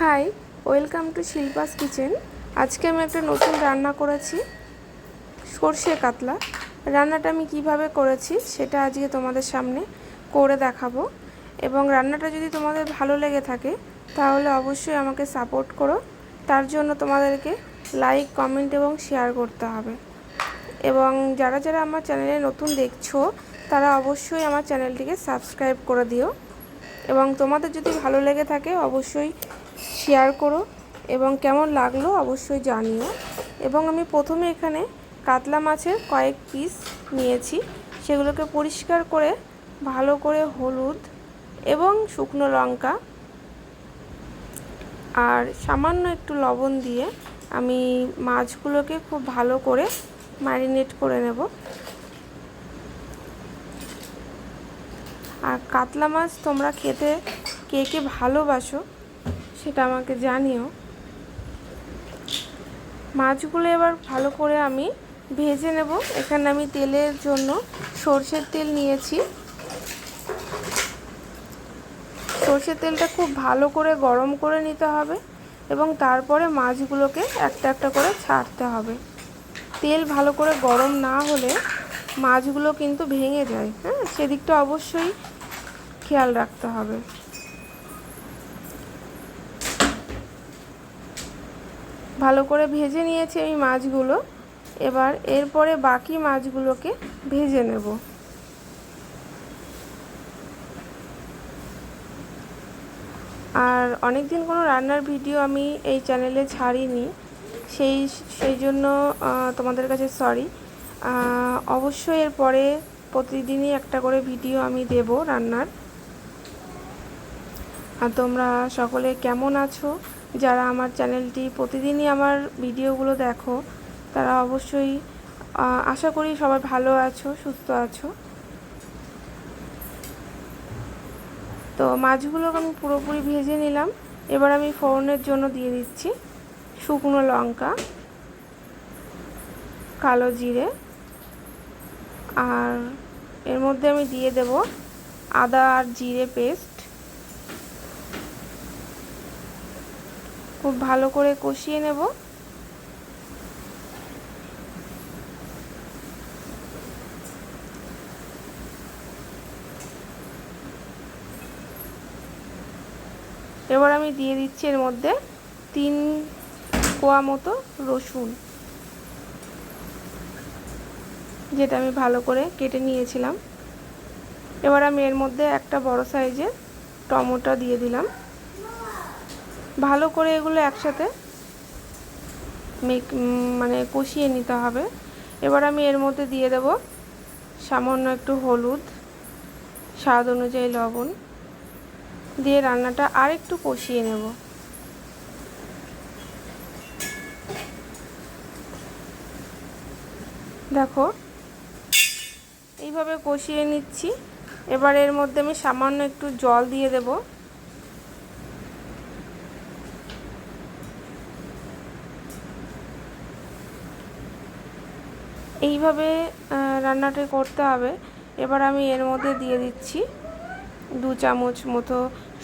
Hi, welcome to Shilpa's kitchen. আজকে আমি একটা নতুন রান্না করেছি, সর্ষে কাতলা। রান্নাটা আমি কীভাবে করেছি সেটা আজকে তোমাদের সামনে করে দেখাবো। এবং রান্নাটা যদি তোমাদের ভালো লেগে থাকে, তাহলে অবশ্যই আমাকে সাপোর্ট করো। তার জন্য তোমাদেরকে লাইক, কমেন্ট এবং শেয়ার করতে হবে। এবং যারা যারা আমার চ্যানেলে নতুন দেখছ, তারা অবশ্যই আমার চ্যানেলটিকে সাবস্ক্রাইব করে দিও। এবং তোমাদের যদি ভালো লেগে থাকে অবশ্যই শেয়ার করো এবং কেমন লাগল অবশ্যই জানিও। এবং আমি প্রথমে এখানে কাতলা মাছের কয়েক পিস নিয়েছি, সেগুলোকে পরিষ্কার করে, ভালো করে হলুদ এবং শুকনো লঙ্কা আর সামান্য একটু লবণ দিয়ে আমি মাছগুলোকে খুব ভালো করে ম্যারিনেট করে নেব। আর কাতলা মাছ তোমরা খেতে কে কে ভালোবাসো সেটা আমাকে জানিও। মাছগুলো এবার ভালো করে আমি ভেজে নেব। এখানে আমি তেলের জন্য সর্ষের তেল নিয়েছি। সর্ষের তেলটা খুব ভালো করে গরম করে নিতে হবে এবং তারপরে মাছগুলোকে একটা একটা করে ছাড়তে হবে। তেল ভালো করে গরম না হলে মাছগুলো কিন্তু ভেঙে যায় হ্যাঁ? সেদিকটা অবশ্যই খেয়াল রাখতে হবে। ভালো করে ভেজে নিয়েছি আমি মাছগুলো। এবার এরপরে বাকি মাছগুলোকে ভেজে নেব। আর অনেক দিন কোনো রান্নার ভিডিও আমি এই চ্যানেলে ছাড়িনি। সেই সেই জন্য তোমাদের কাছে সরি অবশ্যই এরপরে প্রতিদিনই একটা করে ভিডিও আমি দেব রান্নার। আর তোমরা সকলে কেমন আছো? যারা আমার চ্যানেলটি প্রতিদিনই আমার ভিডিওগুলো দেখো, তারা অবশ্যই আশা করি সবাই ভালো আছো, সুস্থ আছো। তো মাছগুলোকে আমি পুরোপুরি ভেজে নিলাম। এবার আমি ফোড়নের জন্য দিয়ে দিচ্ছি শুকনো লঙ্কা, কালো জিরে আর এর মধ্যে আমি দিয়ে দেব আদা আর জিরে পেস্ট। খুব ভালো করে কষিয়ে নেব। এবার আমি দিয়ে দিচ্ছি এর মধ্যে তিন কোয়া মতো রসুন। যেটা আমি ভালো করে কেটে নিয়েছিলাম। এবার আমি এর মধ্যে একটা বড় সাইজের টমেটো দিয়ে দিলাম। ভালো করে এগুলো একসাথে মানে কষিয়ে নিতে হবে। এবার আমি এর মধ্যে দিয়ে দেব সামান্য একটু হলুদ, স্বাদ অনুযায়ী লবণ। দিয়ে রান্নাটা আর একটু কষিয়ে নেব। দেখো এইভাবে কষিয়ে নিচ্ছি। এবার এর মধ্যে আমি সামান্য একটু জল দিয়ে দেব। এইভাবে রান্নাটা করতে হবে। এবার আমি এর মধ্যে দিয়ে দিচ্ছি দু চামচ মতো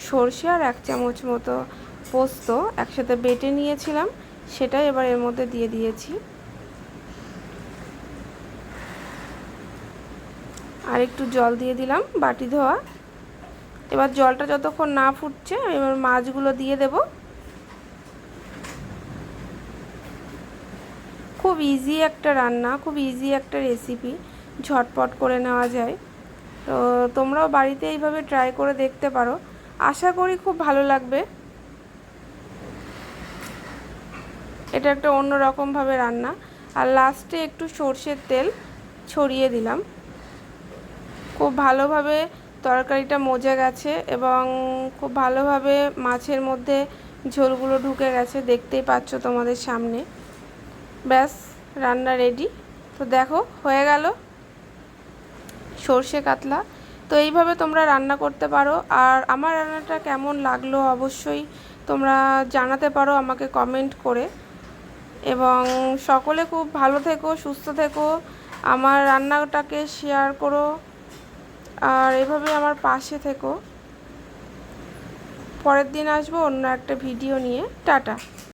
সর্ষে আর এক চামচ মতো পোস্ত। একসাথে বেটে নিয়েছিলাম, সেটাই এবার এর মধ্যে দিয়ে দিয়েছি। আর একটু জল দিয়ে দিলাম, বাটি ধোয়া। এবার জলটা যতক্ষণ না ফুটছে, আমি এবার মাছগুলো দিয়ে দেব। খুব ইজি একটা রান্না, খুব ইজি একটা রেসিপি ঝটপট করে নেওয়া যায়। তো তোমরাও বাড়িতে এইভাবে ট্রাই করে দেখতে পারো। আশা করি খুব ভালো লাগবে। এটা একটা অন্য রকমভাবে রান্না। আর লাস্টে একটু সর্ষের তেল ছড়িয়ে দিলাম। খুব ভালোভাবে তরকারিটা মজে গেছে এবং খুব ভালোভাবে মাছের মধ্যে ঝোলগুলো ঢুকে গেছে, দেখতেই পাচ্ছ তোমাদের সামনে। ব্যাস, রান্না রেডি তো দেখো, হয়ে গেল সর্ষে কাতলা। তো এইভাবে তোমরা রান্না করতে পারো। আর আমার রান্নাটা কেমন লাগল অবশ্যই তোমরা জানাতে পারো আমাকে কমেন্ট করে। এবং সকলে খুব ভালো থেকো, সুস্থ থেকো। আমার রান্নাটাকে শেয়ার করো। আর এভাবে আমার পাশে থেকো। পরের দিন আসব অন্য একটা ভিডিও নিয়ে। টাটা।